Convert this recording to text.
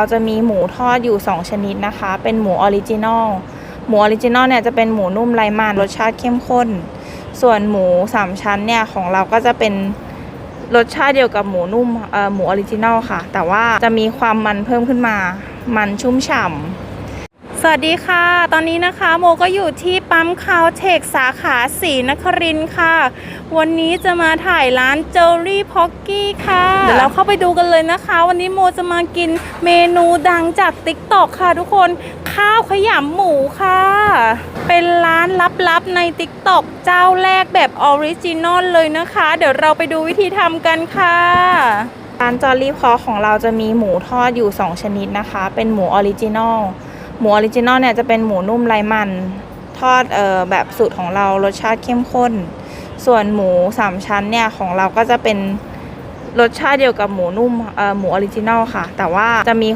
เราจะมีหมูทอดอยู่ 2 ชนิดนะคะ เป็นหมูออริจินอล หมูออริจินอลเนี่ยจะเป็นหมูนุ่มไร้มันรสชาติเข้มข้น ส่วนหมูสามชั้นเนี่ยของเราก็จะเป็นรสชาติเดียวกับหมูนุ่มหมูออริจินอลค่ะ แต่ว่าจะมีความมันเพิ่มขึ้นมา มันชุ่มฉ่ำ สวัสดีค่ะ ตอนนี้นะคะโมก็อยู่ที่ปั๊มคาวเทคสาขาสีนครินค่ะ วันนี้จะมาถ่ายร้านเจอรี่พ็อกกี้ค่ะ เดี๋ยวเราเข้าไปดูกันเลยนะคะ วันนี้โมจะมากินเมนูดังจากติ๊กตอกค่ะทุกคนข้าวขยำหมูค่ะ เป็นร้านลับๆในติ๊กตอกเจ้าแรกแบบออริจินอลเลยนะคะ เดี๋ยวเราไปดูวิธีทำกันค่ะร้านจอรี่พอของเราจะมีหมูทอดอยู่ 2 ชนิดนะคะ เป็นหมูออริจินอล หมูออริจินอลเนี่ยจะเป็นหมูนุ่มไร้มัน ทอดเอ่อแบบสูตรของเรารสชาติเข้มข้น ส่วนหมูสามชั้นเนี่ยของเราก็จะเป็นรสชาติเดียวกับหมูนุ่มเอ่อหมูออริจินอลค่ะ แต่ว่าจะมี